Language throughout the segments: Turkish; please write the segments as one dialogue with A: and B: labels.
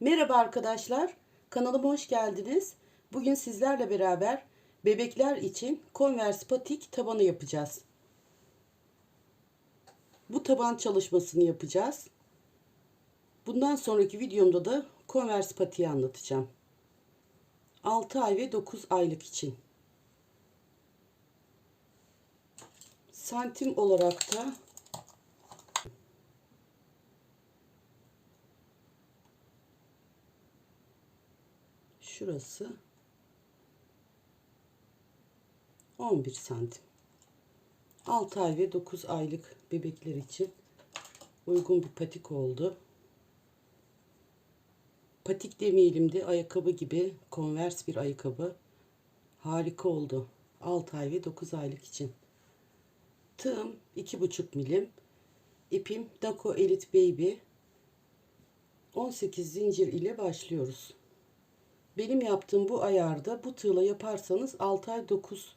A: Merhaba arkadaşlar, kanalıma hoş geldiniz. Bugün sizlerle beraber bebekler için Converse patik tabanı yapacağız. Bu taban çalışmasını yapacağız. Bundan sonraki videomda da Converse patiği anlatacağım. 6 ay ve 9 aylık için. Santim olarak da şurası 11 santim. 6 ay ve 9 aylık bebekler için uygun bir patik oldu. Patik demeyelim de ayakkabı gibi konvers bir ayakkabı. Harika oldu. 6 ay ve 9 aylık için. Tığım 2,5 milim. İpim Dako Elite Baby. 18 zincir ile başlıyoruz. Benim yaptığım bu ayarda bu tığla yaparsanız 6 ay 9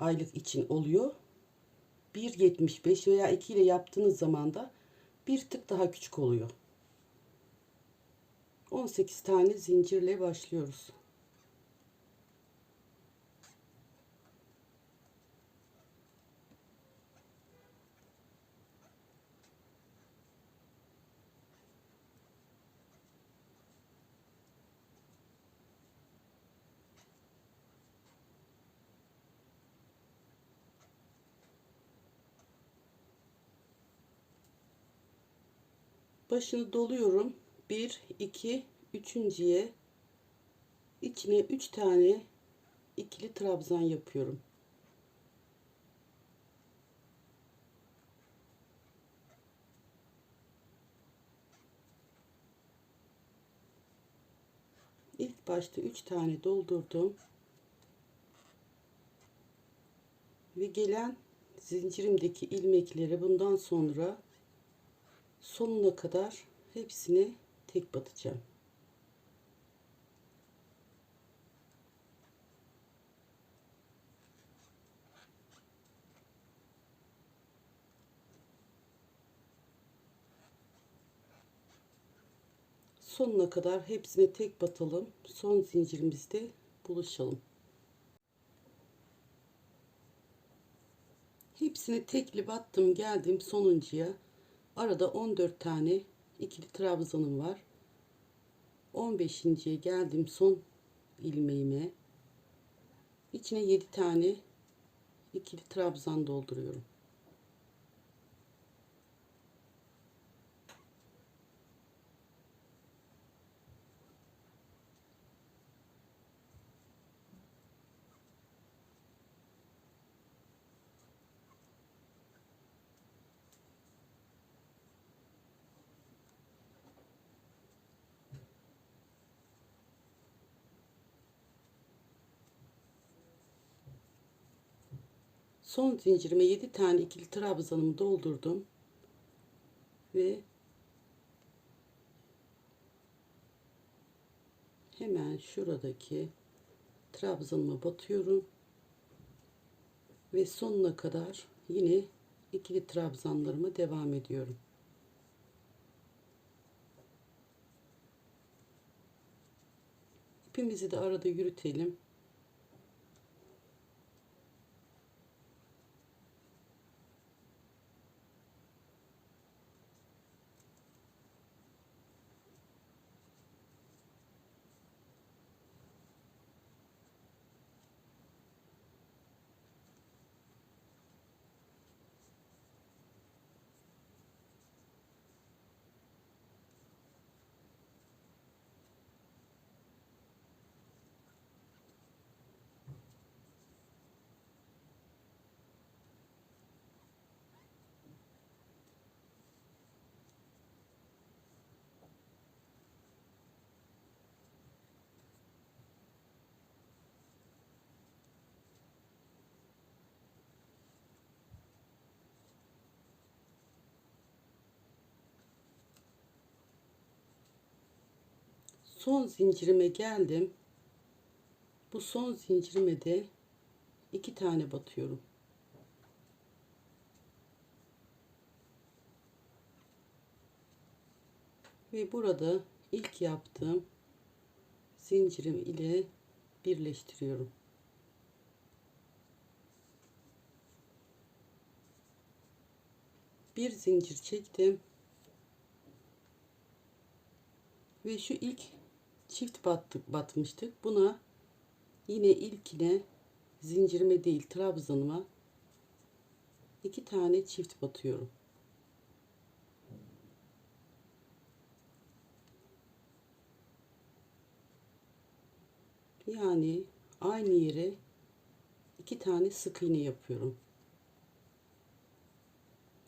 A: aylık için oluyor. 1.75 veya 2 ile yaptığınız zaman da bir tık daha küçük oluyor. 18 tane zincirle başlıyoruz. Başını doluyorum. 1 2 üçüncüye içine 3 tane ikili trabzan yapıyorum. İlk başta 3 tane doldurdum. Ve gelen zincirimdeki ilmekleri bundan sonra sonuna kadar hepsini tek batacağım. Sonuna kadar hepsini tek batalım. Son zincirimizde buluşalım. Hepsini tekli battım geldim sonuncuya. Arada 14 tane ikili trabzanım var. 15.ye geldim son ilmeğime. İçine 7 tane ikili trabzan dolduruyorum. Son zincirime 7 tane ikili trabzanımı doldurdum. Ve hemen şuradaki trabzanıma batıyorum. Ve sonuna kadar yine ikili trabzanlarıma devam ediyorum. İpimizi de arada yürütelim. Son zincirime geldim. Bu son zincirime de iki tane batıyorum. Ve burada ilk yaptığım zincirim ile birleştiriyorum. Bir zincir çektim. Ve şu ilk çift battık batmıştık. Buna yine ilkine zincirime değil trabzanıma iki tane çift batıyorum. Yani aynı yere iki tane sık iğne yapıyorum.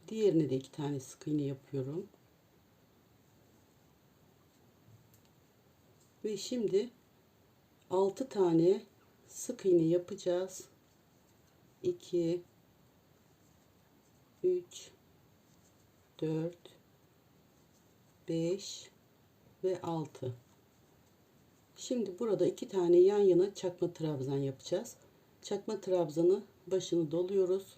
A: Diğerine de iki tane sık iğne yapıyorum. Ve şimdi 6 tane sık iğne yapacağız. 2 3 4 5 ve 6 Şimdi burada iki tane yan yana çakma trabzan yapacağız. Çakma trabzanı başını doluyoruz.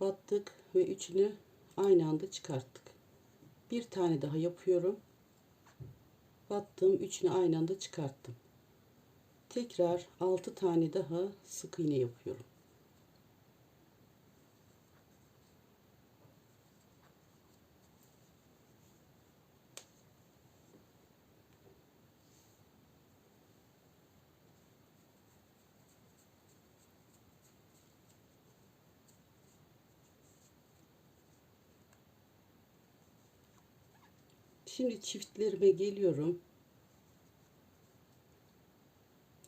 A: Battık ve üçünü aynı anda çıkarttık. Bir tane daha yapıyorum. Battım üçünü aynı anda çıkarttım. Tekrar 6 tane daha sık iğne yapıyorum. Şimdi çiftlerime geliyorum.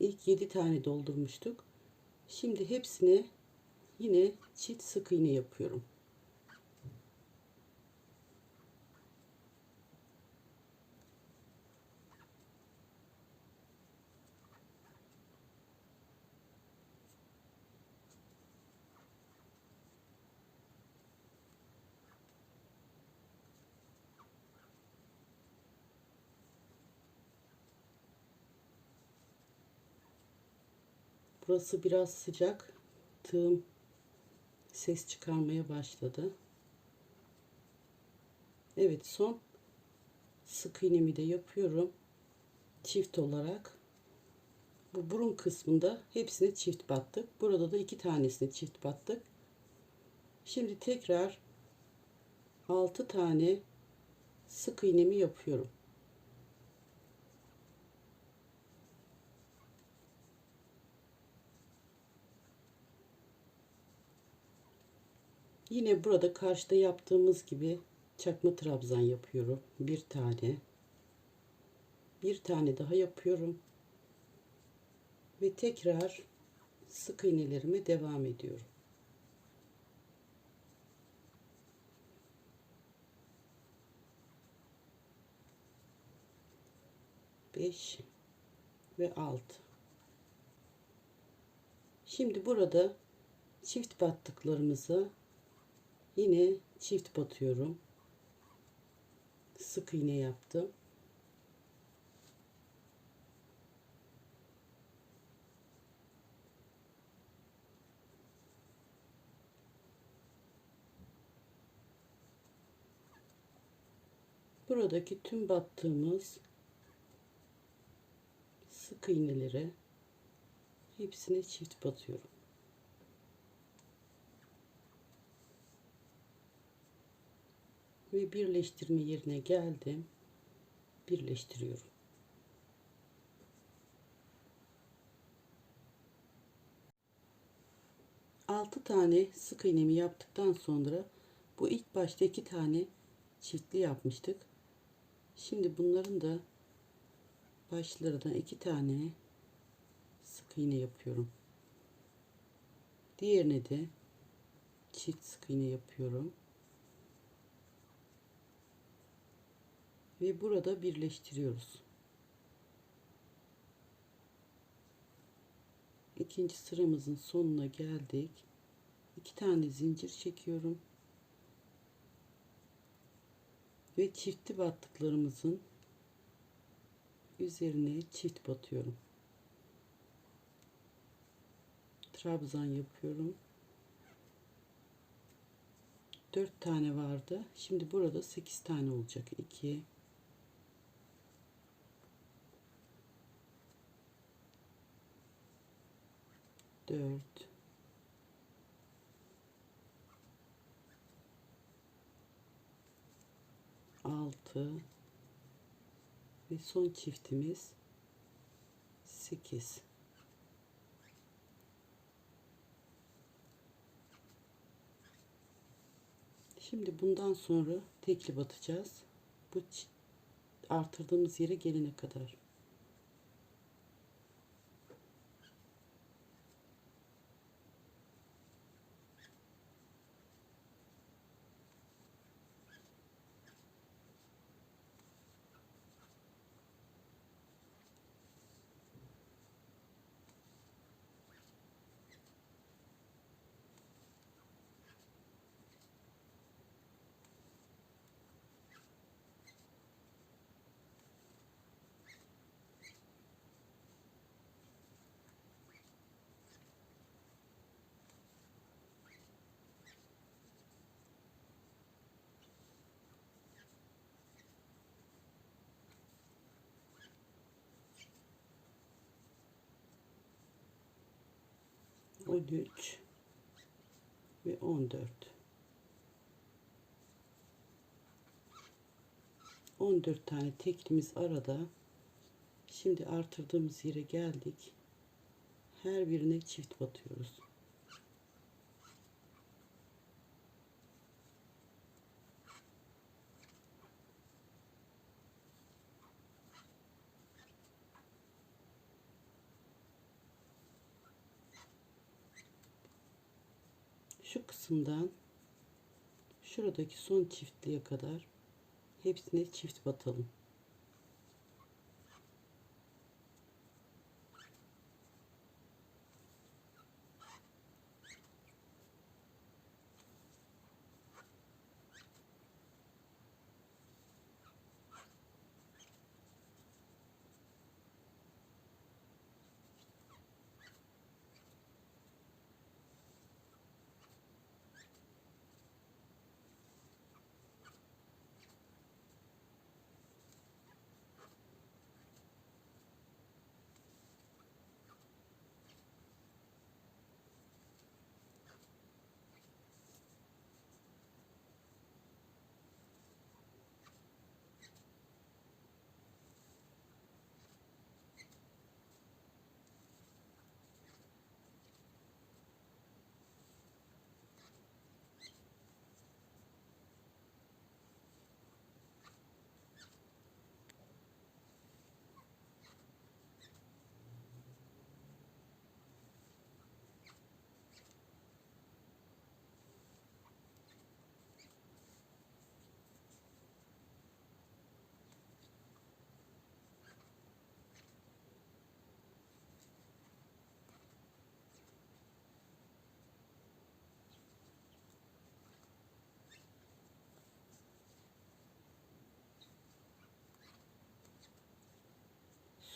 A: İlk 7 tane doldurmuştuk. Şimdi hepsine yine çift sık iğne yapıyorum. Burası biraz sıcak. Tığım ses çıkarmaya başladı. Evet son sık iğnemi de yapıyorum. Çift olarak. Bu burun kısmında hepsini çift battık. Burada da iki tanesini çift battık. Şimdi tekrar 6 tane sık iğnemi yapıyorum. Yine burada karşıda yaptığımız gibi çakma trabzan yapıyorum. Bir tane. Bir tane daha yapıyorum. Ve tekrar sık iğnelerime devam ediyorum. Beş ve altı. Şimdi burada çift battıklarımızı Yine çift batıyorum. Sık iğne yaptım. Buradaki tüm battığımız sık iğneleri hepsine çift batıyorum. Ve birleştirme yerine geldim. Birleştiriyorum. Altı tane sık iğnemi yaptıktan sonra bu ilk başta iki tane çiftli yapmıştık. Şimdi bunların da başlarına iki tane sık iğne yapıyorum. Diğerine de çift sık iğne yapıyorum. Ve burada birleştiriyoruz. İkinci sıramızın sonuna geldik. İki tane zincir çekiyorum. Ve çiftli battıklarımızın üzerine çift batıyorum. Trabzan yapıyorum. 4 tane vardı. Şimdi burada 8 tane olacak. 2 dört, altı ve son çiftimiz sekiz. Şimdi bundan sonra tekli batacağız. Bu artırdığımız yere gelene kadar. On üç ve on dört. On dört tane teklimiz arada. Şimdi artırdığımız yere geldik. Her birine çift batıyoruz. Şu kısımdan şuradaki son çiftliğe kadar hepsine çift batalım.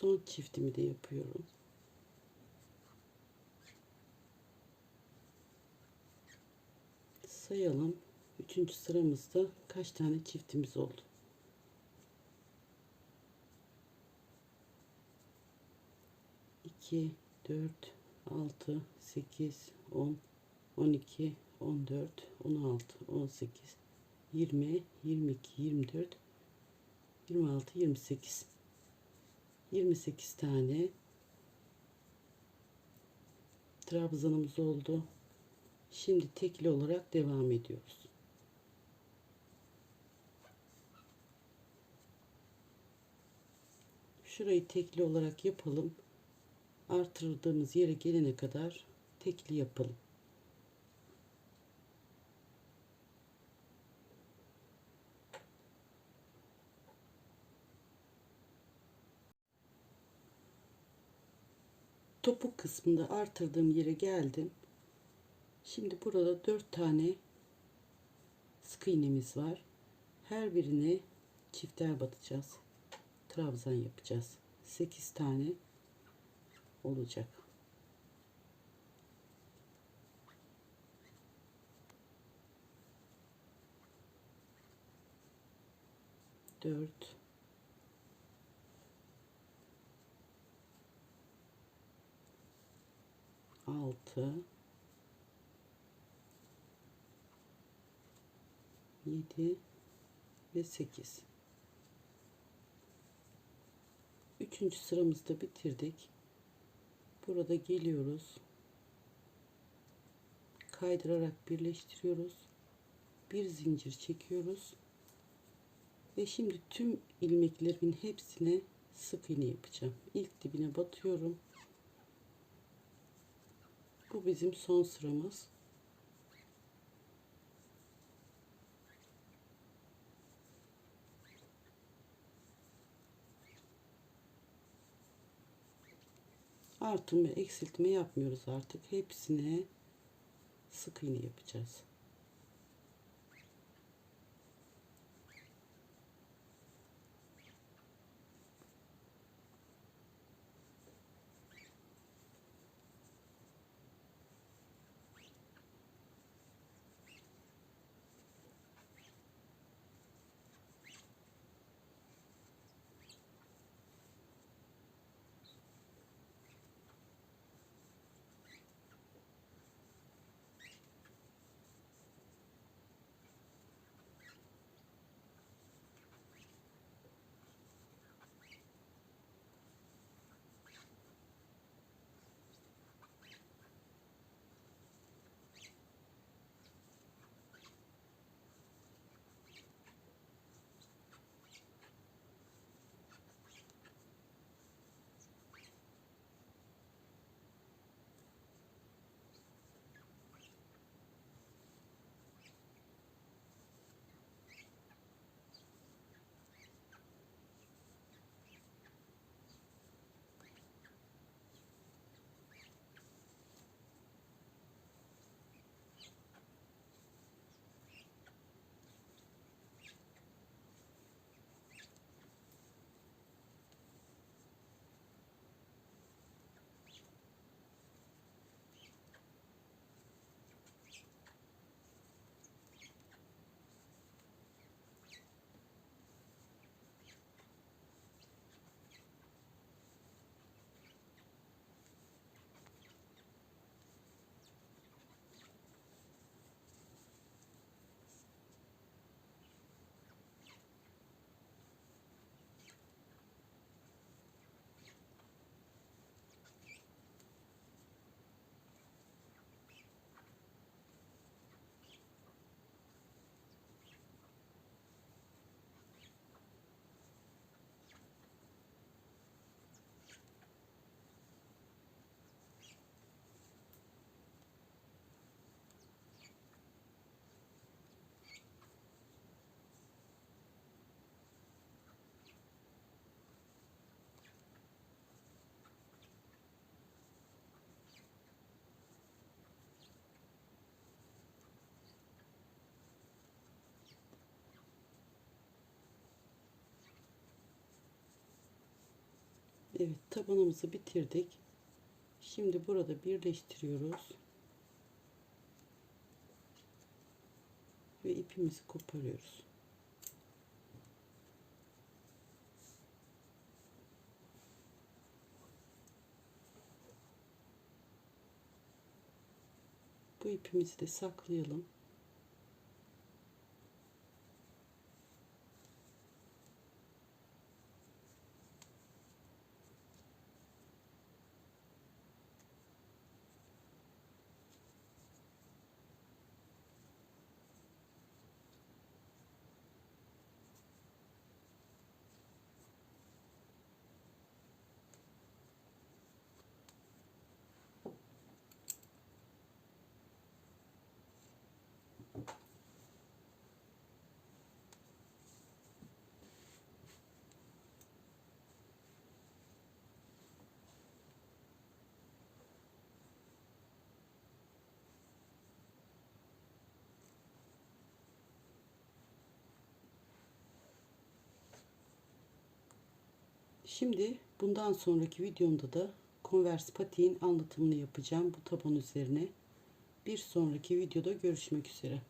A: Son çiftimi de yapıyorum. Sayalım. Üçüncü sıramızda kaç tane çiftimiz oldu? İki, dört, altı, sekiz, on, on iki, on dört, on altı, on sekiz, yirmi, yirmi iki, yirmi dört, yirmi altı, yirmi sekiz. 28 tane trabzanımız oldu. Şimdi tekli olarak devam ediyoruz. Şurayı tekli olarak yapalım. Artırdığımız yere gelene kadar tekli yapalım. Topuk kısmında artırdığım yere geldim. Şimdi burada 4 tane sık iğnemiz var. Her birine çifter batacağız. Trabzan yapacağız. 8 tane olacak. Dört, 6 7 ve 8 üçüncü sıramızda bitirdik. Burada geliyoruz. Kaydırarak birleştiriyoruz. Bir zincir çekiyoruz. Ve şimdi tüm ilmeklerimin hepsine sık iğne yapacağım. İlk dibine batıyorum bu bizim son sıramız. Artım ve eksiltme yapmıyoruz artık. Hepsine sık iğne yapacağız Evet tabanımızı bitirdik. Şimdi burada birleştiriyoruz. Ve ipimizi koparıyoruz. Bu ipimizi de saklayalım. Şimdi bundan sonraki videomda da Converse patiğin anlatımını yapacağım bu taban üzerine. Bir sonraki videoda görüşmek üzere.